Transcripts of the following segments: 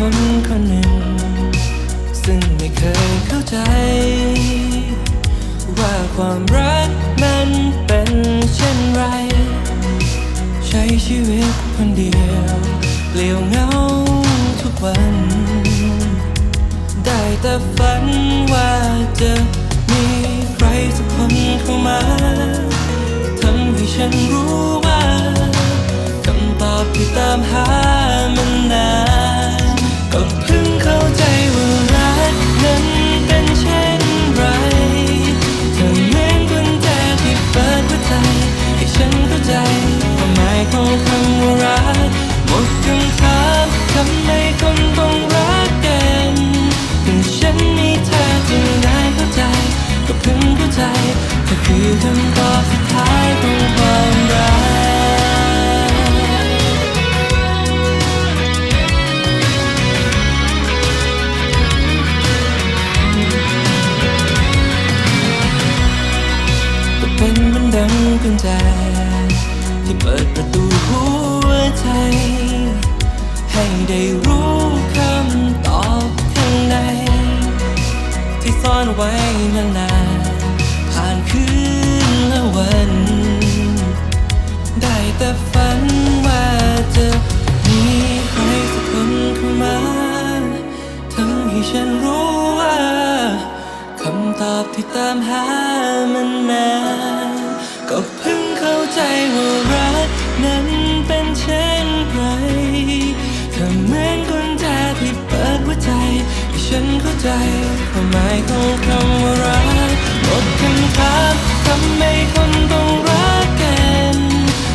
คนคนหนึ่ง ซึ่งไม่เคยเข้าใจ ว่าความรักมันเป็นเช่นไร ใช้ชีวิตคนเดียวเปลี่ยวเหงาทุกวัน ได้แต่ฝัน ของคำว่ารักหมดคำถามทำไมคนต้องรักกันเมื่ฉันมีเธอจึงได้เข้าใจ ก็เพิ่งเข้าใจเธอคือคำตอบสุดท้ายของความรักก็เป็นเหมันดังกุญแจ ไว้นานผ่านคืนและวัน ได้แต่ฝันว่าจะมีใครสักคนเข้ามาทำให้ฉันรู้ว่าคำตอบที่ตามหามันนานก็เพิ่งเข้าใจว่ารักนั้นเป็นเช่นไรเธอเหมือนกุญแจที่เปิดหัวใจให้ฉันเข้าใจ ความหมายของคำว่ารักหมดคำถามทำไมคนต้องรักกัน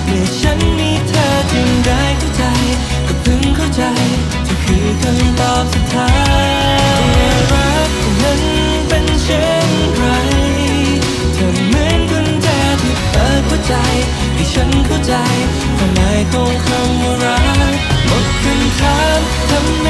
เมื่อฉันมีเธอจึงได้เข้าใจ ก็เพิ่งเข้าใจเธอคือคำตอบสุดท้ายว่ารักนั้นเป็นเช่นไรเธอเหมือนกุญแจที่เปิดหัวใจ ให้ฉันเข้าใจความหมายของคำว่ารักหมดคำถามทำไม